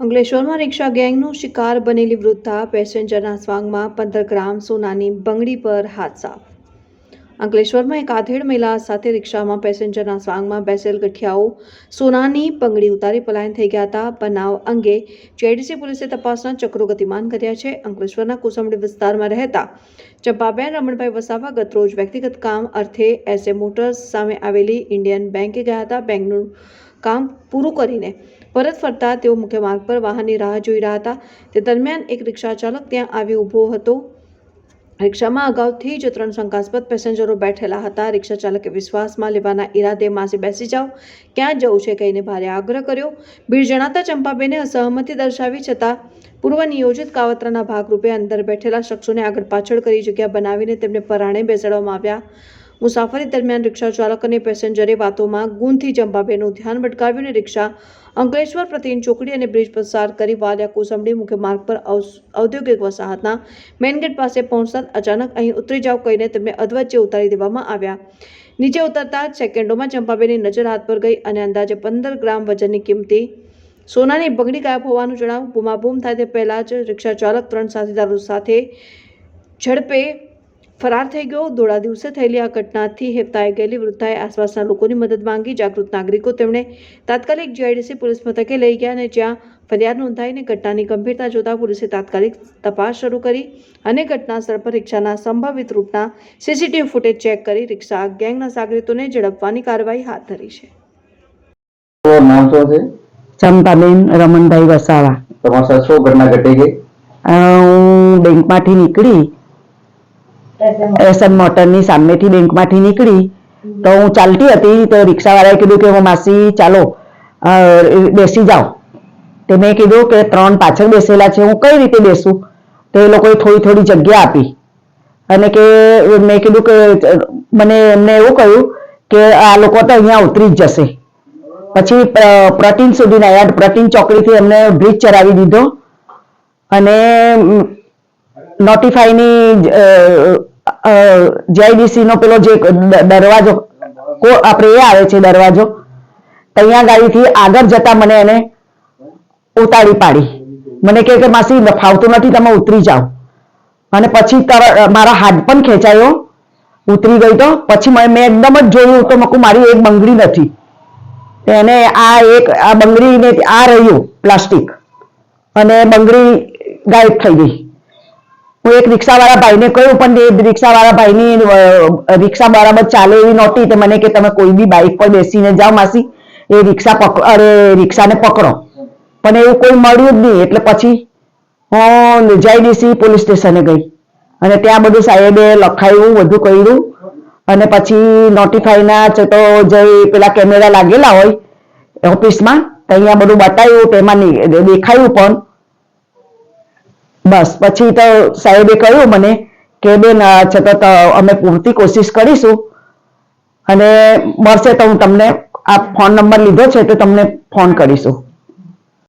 અંકલેશ્વરમાં રિક્ષા ગેંગનો શિકાર બનેલી વૃદ્ધા પેસેન્જરના સ્વાંગમાં પંદર ગ્રામ સોનાની બંગડી પર હાથ સાફ. અંકલેશ્વરમાં એક આધેડ મહિલા સાથે રિક્ષામાં પેસેન્જરના સ્વાંગમાં બેસેલ ગઠિયાઓ, સોનાની બંગડી ઉતારી પલાયન થઈ ગયા હતા. બનાવ અંગે જેડીસી પોલીસે તપાસના ચક્રો ગતિમાન કર્યા છે. અંકલેશ્વરના કુસમડી વિસ્તારમાં રહેતા ચંપાબેન રમણભાઈ વસાવા ગતરોજ વ્યક્તિગત કામ અર્થે એસએ મોટર્સ સામે આવેલી ઇન્ડિયન બેંકે ગયા હતા. બેંકનું કામ પૂરું કરીને પરત ફરતા તેઓ મુખ્ય માર્ગ પર વાહનની રાહ જોઈ રહ્યા હતા. તે દરમિયાન એક રિક્ષા ચાલક ત્યાં આવી ઊભો હતો. રિક્ષામાં અગાઉથી જ ત્રણ શંકાસ્પદ પેસેન્જરો બેઠેલા હતા. રિક્ષા ચાલકે વિશ્વાસમાં લેવાના ઈરાદે માસે બેસી જાઓ. ક્યાં જવું છે કહીને ભારે આગ્રહ કર્યો. ભીડ જણાતા ચંપાબેને અસહમતિ દર્શાવી છતાં પૂર્વ નિયોજિત કાવતરાના ભાગરૂપે અંદર બેઠેલા શખ્સોને આગળ પાછળ કરી જગ્યા બનાવીને તેમને પરાણે બેસાડવામાં આવ્યા. મુસાફરી દરમિયાન રિક્ષા ચાલક અને પેસેન્જરે વાતોમાં ગુંથી જંબાબેનું ધ્યાન ભટકાવ્યું અને રિક્ષા અંકલેશ્વર પ્રતિન ચોકડી અને બ્રિજ પસાર કરી વાલિયા કોસંબડી મુખ્ય માર્ગ પર ઔદ્યોગિક વસાહતના મેઇન ગેટ પાસે પહોંચતા અચાનક અહીં ઉતરી જાવ કહીને તેમને અધવચ્ચે ઉતારી દેવામાં આવ્યા. નીચે ઉતરતા સેકન્ડોમાં ચંપાબેની નજર હાથ પર ગઈ અને અંદાજે પંદર ગ્રામ વજનની કિંમતી સોનાની બંગડી ગાયબ હોવાનું જણાવ્યું બૂમાબૂમ થાય તે પહેલાં જ રિક્ષા ચાલક ત્રણ સાથીદારો સાથે ઝડપે ફરાર થઈ ગયો. ધોળા દિવસે થયેલી આ ઘટનાથી હેપતાઈ ગયેલી વૃદ્ધાએ આસપાસના લોકોની મદદ માંગી. જાગૃત નાગરિકો તેમણે તાત્કાલિક જીઆઈડીસી પોલીસ મથકે લઈ ગયા અને જ્યાં ફરિયાદ નોંધાઈને ઘટનાની ગંભીરતા જોતા પોલીસે તાત્કાલિક તપાસ શરૂ કરી અને ઘટના સ્થળ પર રિક્ષાના સંભવિત રૂપના સીસીટીવી ફૂટેજ ચેક કરી રિક્ષા ગેંગના સાગરીતોને ઝડપવાની કાર્યવાહી હાથ ધરી છે. નામ શું છે? ચંપાબેન રમણભાઈ વસાવા. તમારા સાથે શું ઘટના ઘટી ગઈ? હું બેંકમાંથી નીકળી એસએમ મોટરની સામેથી બેંકમાંથી નીકળી. તો હું ચાલતી હતી, તો રિક્ષાવાળાએ કીધું કે, હું માસી, ચાલો બેસી જાઓ તે મેં કીધું કે, ત્રણ પાછળ બેસેલા છે, હું કઈ રીતે બેસું? તો એ લોકોએ થોડી થોડી જગ્યા આપી. અને કે, મેં કીધું કે, મને એમને એવું કહ્યું કે, આ લોકો તો અહીંયા ઉતરી જ જશે. પછી પ્રતિન સુધીના સુધી પ્રતિન ચોકડીથી એમને બ્રિજ ચડાવી દીધો. અને નોટિફાઈની જીઆઈડીસી નો પેલો જે દરવાજો આપણે એ આવે છે દરવાજો ત્યાં ગાડીથી આગળ જતા મને એને ઉતારી પાડી. મને કહે કે, માસી ફાવતું નથી, તમે ઉતરી જાઓ. અને પછી મારા હાથ પણ ખેંચાયો. ઉતરી ગઈ તો પછી મેં એકદમ જ જોયું તો મકુ મારી એક બંગડી નથી. એને આ એક, આ બંગડીને આ રહ્યું, પ્લાસ્ટિક. અને બંગડી ગાયબ થઈ ગઈ. હું એક રિક્ષાવાળા ભાઈને કહ્યું પણ એ રિક્ષાવાળા ભાઈની રિક્ષા બરાબર ચાલે એવી નહોતી તો મને કે તમે કોઈ બી બાઇક પર બેસીને જાઓ માસી, એ રિક્ષા પકડો, અરે, રિક્ષાને પકડો. પણ એવું કોઈ મળ્યું જ નહીં, એટલે પછી હું જીઆઈડીસી પોલીસ સ્ટેશને ગઈ. અને ત્યાં બધું સાહેબે લખાયું, બધું કર્યું. અને પછી નોટિફાઈના તો જે પેલા કેમેરા લાગેલા હોય ઓફિસમાં, તો અહીંયા બધું બતાવ્યું, તેમાં દેખાયું પણ. બસ, પછી તો સાહેબે કહ્યું મને કે બેન છતાં અમે પૂરતી કોશિશ કરીશું અને મળશે તો હું તમને આ ફોન નંબર લીધો છે તો તમને ફોન કરીશું.